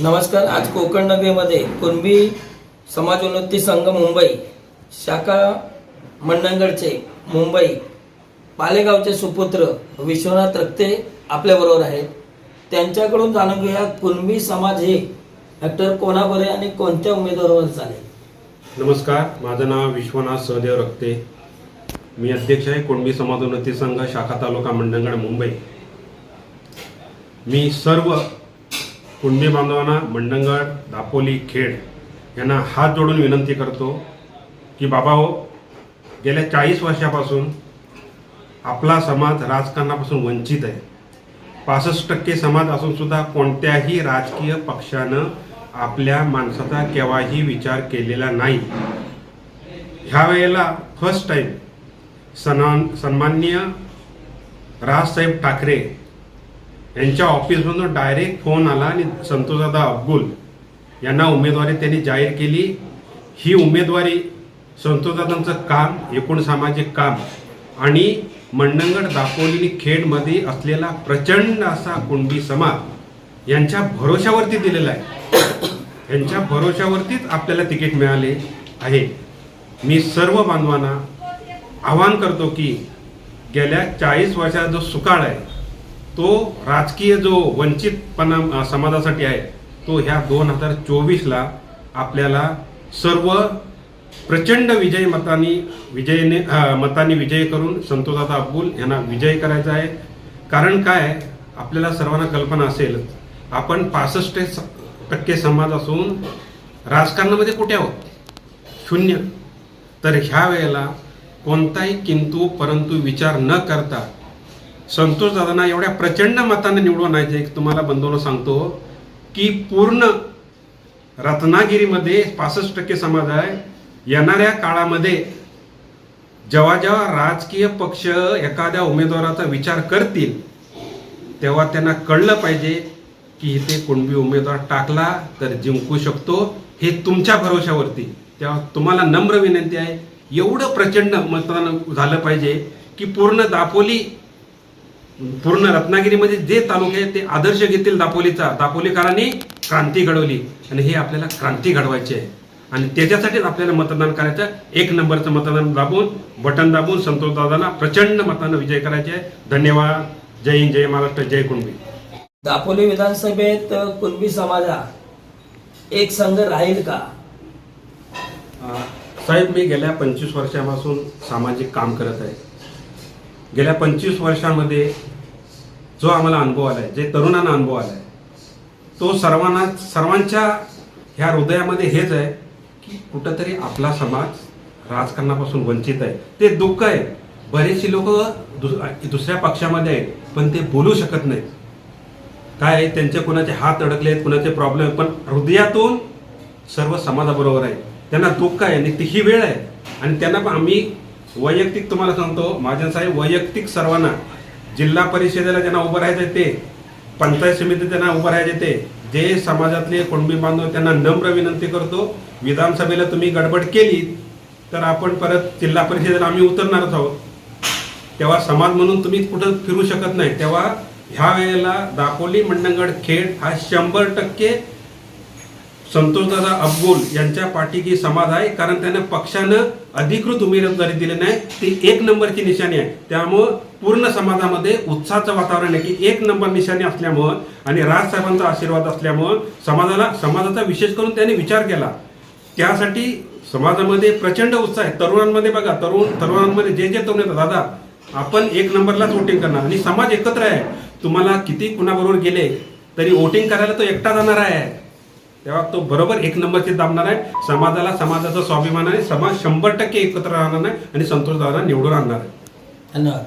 नमस्कार आज कोकण नगरीमध्ये कुणबी समाज उन्नती संघ मुंबई शाखा मंडणगडचे मुंबई पालेगावचे सुपुत्र विश्वनाथ रक्ते आपल्याबरोबर आहेत. त्यांच्याकडून जाणून घेऊया कुणबी समाज हे ॲक्टर कोणाबरे आणि कोणत्या उमेदवारावर चालेल? नमस्कार माझं नाव विश्वनाथ सहदेव रक्ते. मी अध्यक्ष आहे कुणबी समाजोन्नती संघ शाखा तालुका मंडणगड मुंबई. मी सर्व कुणबी बांधवांना मंडणगड दापोली खेड यांना हात जोडून विनंती करतो की बाबा हो गेल्या चाळीस वर्षापासून आपला समाज राजकारणापासून वंचित आहे. पासष्ट टक्के समाज असूनसुद्धा कोणत्याही राजकीय पक्षानं आपल्या माणसाचा केव्हाही विचार केलेला नाही. ह्या वेळेला फर्स्ट टाईम सन्मान सन्माननीय राजसाहेब ठाकरे यांच्या ऑफिसमधून डायरेक्ट फोन आला आणि संतोषदादा अब्दुल यांना उमेदवारी त्यांनी जाहीर केली. ही उमेदवारी संतोषदादांचं काम एकूण सामाजिक काम आणि मंडणगड दापोली खेडमध्ये असलेला प्रचंड असा कुणबी समाज यांच्या भरोशावरती दिलेला आहे. यांच्या भरोशावरतीच आपल्याला तिकीट मिळाले आहे. मी सर्व बांधवांना आवाहन करतो की गेल्या चाळीस वर्षाचा जो सुकाळ आहे तो राजकीय जो वंचितपणा समाजासाठी आहे तो ह्या दोन हजार चोवीसला आपल्याला सर्व प्रचंड विजय मतानी विजयने मतानी विजय करून संतोषदादा अब्बुल यांना विजय करायचा आहे. कारण काय? आपल्याला सर्वांना कल्पना असेल आपण पासष्ट टक्के समाज असून राजकारणामध्ये कुठे आहोत? शून्य. तर ह्या वेळेला कोणताही किंतू परंतु विचार न करता संतोष दादांना एवढ्या प्रचंड मतानं निवडून आणायचे तुम्हाला बंधून सांगतो की पूर्ण रत्नागिरीमध्ये पासष्ट टक्के समाज आहे. येणाऱ्या काळामध्ये जेव्हा जेव्हा राजकीय पक्ष एखाद्या उमेदवाराचा विचार करतील तेव्हा त्यांना कळलं पाहिजे की इथे कुणबी उमेदवार टाकला तर जिंकू शकतो. हे तुमच्या भरोशावरती तेव्हा तुम्हाला नम्र विनंती आहे. एवढं प्रचंड मतदान झालं पाहिजे की पूर्ण दापोली पूर्ण रत्नागिरीमध्ये जे तालुके आहेत ते आदर्श घेतील दापोलीचा. दापोलीकरांनी क्रांती घडवली. आणि हे आपल्याला क्रांती घडवायची आहे. आणि त्याच्यासाठीच आपल्याला मतदान करायचं एक नंबरचं मतदान दाबून बटन दाबून संतोष दादांना प्रचंड मतानं विजय करायचे आहे. धन्यवाद. जय हिंद जय महाराष्ट्र जय कुणबी. दापोली विधानसभेत कुणबी समाजा एक संघ राहील का? साहेब मी गेल्या पंचवीस वर्षापासून सामाजिक काम करत आहे. गेल्या पंचवीस वर्षामध्ये जो आम्हाला अनुभव आला आहे जे तरुणांना अनुभव आला आहे तो सर्वांना सर्वांच्या ह्या हृदयामध्ये हेच आहे की कुठंतरी आपला समाज राजकारणापासून वंचित आहे. ते दुःख आहे. बरेचशी लोक दुसऱ्या पक्षामध्ये आहेत पण ते बोलू शकत नाहीत. काय आहे, त्यांचे कुणाचे हात अडकले आहेत कुणाचे प्रॉब्लेम आहेत पण हृदयातून सर्व समाजाबरोबर आहे. त्यांना दुःख आहे आणि ती ही वेळ आहे. आणि त्यांना पण आम्ही वैयक्तिक तुम्हाला सांगतो महाजन साहेब वैयक्तिक सर्वांना जिल्हा परिषदेला ज्यांना उभं राहायचं ते पंचायत समिती त्यांना उभं राहायचे ते जे समाजातले कुणबी बांधव त्यांना नम्र विनंती करतो विधानसभेला तुम्ही गडबड केली तर आपण परत जिल्हा परिषदेला आम्ही उतरणारच आहोत. तेव्हा समाज म्हणून तुम्ही कुठं फिरू शकत नाही तेव्हा ह्या वेळेला दापोली मंडणगड खेड हा शंभर टक्के संतोषदादा अबगोल यांच्या पाठीची समाज आहे कारण त्यांना पक्षानं अधिकृत उमेदवारी दिली नाही. ती एक नंबरची निशाणी आहे. त्यामुळं पूर्ण समाजामध्ये उत्साहाचं वातावरण आहे की एक नंबर निशाणी असल्यामुळं आणि राजसाहेबांचा आशीर्वाद असल्यामुळं समाजाला समाजाचा विशेष करून त्यांनी विचार केला. त्यासाठी समाजामध्ये प्रचंड उत्साह आहे. तरुणांमध्ये बघा तरुण तरुणांमध्ये जे जे तरुण येतात दादा आपण एक नंबरलाच वोटिंग करणार. आणि समाज एकत्र आहे. तुम्हाला किती कुणाबरोबर गेले तरी वोटिंग करायला तो एकटा जाणार आहे. तेव्हा तो बरोबर एक नंबरची दाबणार आहे. समाजाला समाजाचा स्वाभिमान आहे. समाज शंभर टक्के एकत्र राहणार आहे आणि संतोष दादा निवडून आणणार आहे. धन्यवाद.